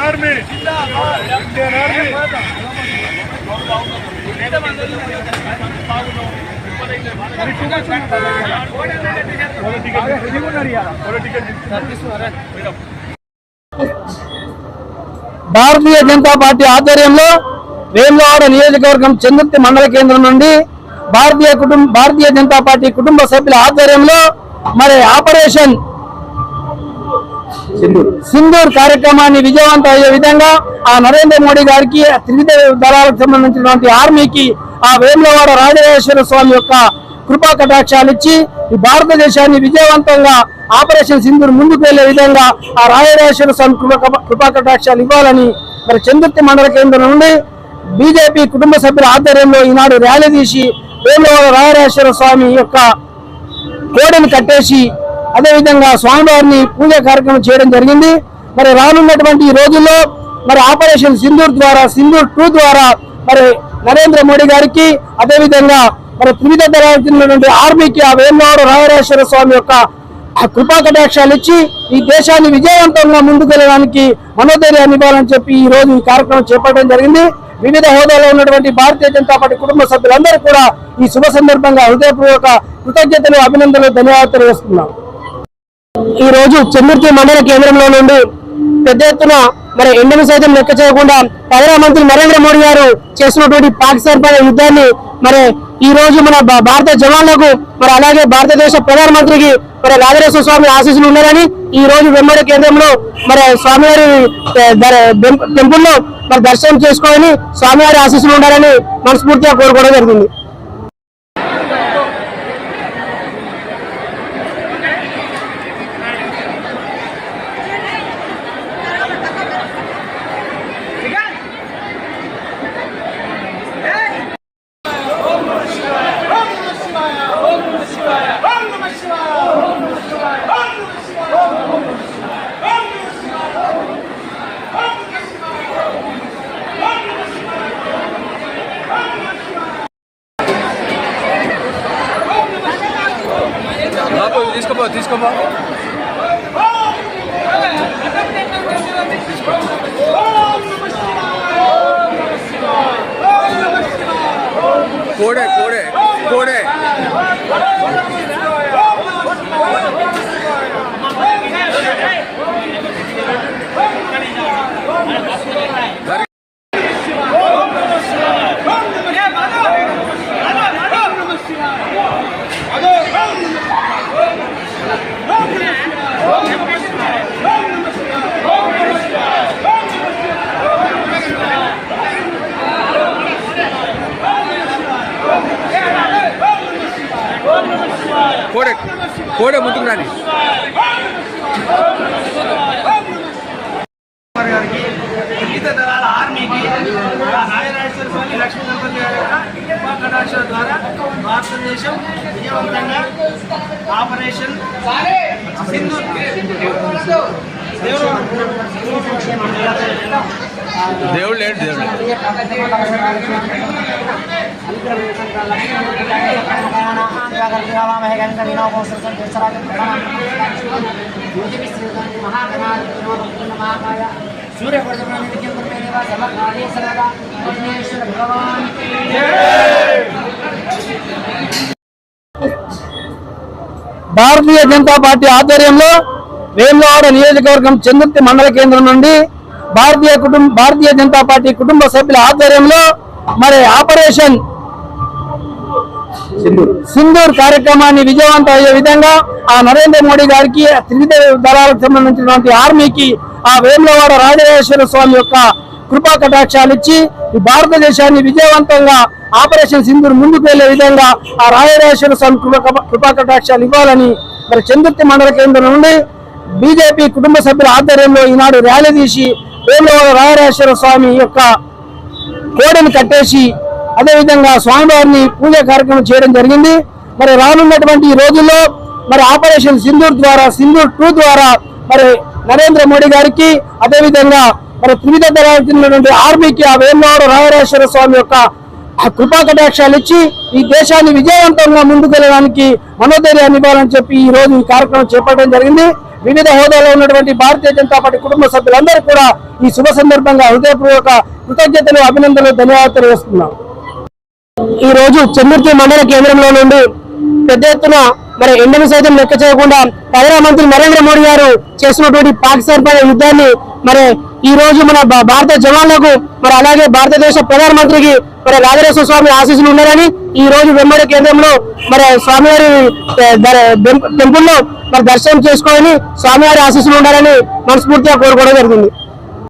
Army. Indian army Bharatiya Janata Party ఆధ్వర్యంలో వేములవాడ నియోజకవర్గం చందుర్తి మండల కేంద్రం నుండి భారతీయ కుటుంబ భారతీయ జనతా పార్టీ కుటుంబ సభ్యుల ఆధ్వర్యంలో మరి ఆపరేషన్ సింధూర్. కార్యక్రమాన్ని విజయవంతం అయ్యే విధంగా ఆ నరేంద్ర మోడీ గారికి త్రివిధ దళాలకు సంబంధించినటువంటి ఆర్మీకి ఆ వేములవాడ రాజరాజేశ్వర స్వామి యొక్క కృపా కటాక్షాలు ఇచ్చి ఈ భారతదేశాన్ని విజయవంతంగా ఆపరేషన్ సింధూర్ ముందుకు వెళ్ళే విధంగా ఆ రాజరాజేశ్వర స్వామి కృపా- కృపా కటాక్షాలు ఇవ్వాలని మరి చందుర్తి మండల కేంద్రం నుండి బీజేపీ కుటుంబ సభ్యుల ఆధ్వర్యంలో ఈనాడు ర్యాలీ తీసి వేములవాడ రాజరాజేశ్వర స్వామి యొక్క కోడని కట్టేసి అదేవిధంగా స్వామివారిని పూజ కార్యక్రమం చేయడం జరిగింది. మరి రానున్నటువంటి ఈ రోజుల్లో మరి ఆపరేషన్ సింధూర్ ద్వారా సింధూర్ టూ ద్వారా మరి నరేంద్ర మోడీ గారికి అదేవిధంగా మరి త్రివిధ దళాలటువంటి ఆర్మీకి ఆ వేమవాడు రాయరాజేశ్వర స్వామి యొక్క ఆ కృపా కటాక్షాలు ఇచ్చి ఈ దేశాన్ని విజయవంతంగా ముందుకెళ్ళడానికి మనోధైర్యాన్ని ఇవ్వాలని చెప్పి ఈ రోజు ఈ కార్యక్రమం చేపట్టడం జరిగింది. వివిధ హోదాలో ఉన్నటువంటి భారతీయ జనతా పార్టీ కుటుంబ సభ్యులందరూ కూడా ఈ శుభ సందర్భంగా హృదయపూర్వక కృతజ్ఞతలు అభినందనలు ధన్యవాదాలు తెలియజేస్తున్నాం. ఈ రోజు చంద్రుతి మండల కేంద్రంలో నుండి పెద్ద ఎత్తున మరి ఎండను సైతం లెక్క చేయకుండా ప్రధానమంత్రి నరేంద్ర మోడీ గారు చేసినటువంటి పాకిస్తాన్ పై యుద్ధాన్ని మరి ఈ రోజు మన భారత జవాన్లకు మరి అలాగే భారతదేశ ప్రధానమంత్రికి మరి రాజరాజేశ్వర స్వామి ఆశీస్సులు ఉన్నారని ఈ రోజు వెంబడి కేంద్రంలో మరి స్వామివారి టెంపుల్లో మరి దర్శనం చేసుకోవాలని స్వామివారి ఆశీస్సులు ఉండాలని మనస్ఫూర్తిగా కోరుకోవడం జరుగుతుంది. బాబు తీసుకోపో తీసుకోపో కోడే కోడే కోడే కోడే కోడే ముందుకు రాని. గారికి వివిధ దళాల ఆర్మీకి ఆ స్వామి లక్ష్మీ గణపతి గారి ద్వారా భారతదేశం విజయవంతంగా ఆపరేషన్ సింధు దేవుడు లేడు దేవుడు లేడు. భారతీయ జనతా పార్టీ ఆధ్వర్యంలో వేములవాడ నియోజకవర్గం చందుర్తి మండల కేంద్రం నుండి భారతీయ కుటుంబ భారతీయ జనతా పార్టీ కుటుంబ సభ్యుల ఆధ్వర్యంలో మరి ఆపరేషన్ సింధూర్. కార్యక్రమాన్ని విజయవంతం అయ్యే విధంగా ఆ నరేంద్ర మోడీ గారికి త్రివిధ దళాలకు సంబంధించినటువంటి ఆర్మీకి ఆ వేములవాడ రాజరాజేశ్వర స్వామి యొక్క కృపా కటాక్షాలు ఇచ్చి ఈ భారతదేశాన్ని విజయవంతంగా ఆపరేషన్ సింధూర్ ముందుకు వెళ్ళే విధంగా ఆ రాజరాజేశ్వర స్వామి కృపా- కృపా కటాక్షాలు ఇవ్వాలని మరి చందుర్తి మండల కేంద్రం నుండి బీజేపీ కుటుంబ సభ్యుల ఆధ్వర్యంలో ఈనాడు ర్యాలీ తీసి వేములవాడ రాజరాజేశ్వర స్వామి యొక్క కోడెను కట్టేసి అదేవిధంగా స్వామివారిని పూజ కార్యక్రమం చేయడం జరిగింది. మరి రానున్నటువంటి ఈ రోజుల్లో మరి ఆపరేషన్ సింధూర్ ద్వారా సింధూర్ టూ ద్వారా మరి నరేంద్ర మోడీ గారికి అదేవిధంగా మరి త్రివిధ దళాలటువంటి ఆర్మీకి ఆ వేమవాడ రాజరాజేశ్వర స్వామి యొక్క కృపా కటాక్షాలు ఇచ్చి ఈ దేశాన్ని విజయవంతంగా ముందుకెళ్ళడానికి మనోధైర్యాన్ని ఇవ్వాలని చెప్పి ఈ రోజు ఈ కార్యక్రమం చేపట్టడం జరిగింది. వివిధ హోదాలో ఉన్నటువంటి భారతీయ జనతా పార్టీ కుటుంబ సభ్యులందరూ కూడా ఈ శుభ సందర్భంగా హృదయపూర్వక కృతజ్ఞతలు అభినందనలు ధన్యవాదాలు తెలియజేస్తున్నాం. ఈ రోజు చెన్నూర్తి మండల కేంద్రంలో నుండి పెద్ద ఎత్తున మరి ఎండను సైతం లెక్క చేయకుండా ప్రధానమంత్రి నరేంద్ర మోడీ గారు చేసినటువంటి పాకిస్తాన్ పై యుద్ధాన్ని మరి ఈ రోజు మన భారత జవాన్లకు మరి అలాగే భారతదేశ ప్రధానమంత్రికి మరి రాజరేశ్వర స్వామి ఆశీస్సులు ఉన్నారని ఈ రోజు వెంబడి కేంద్రంలో మరి స్వామివారి టెంపుల్లో మరి దర్శనం చేసుకొని స్వామివారి ఆశీస్సులు ఉండాలని మనస్ఫూర్తిగా కోరుకోవడం జరుగుతుంది.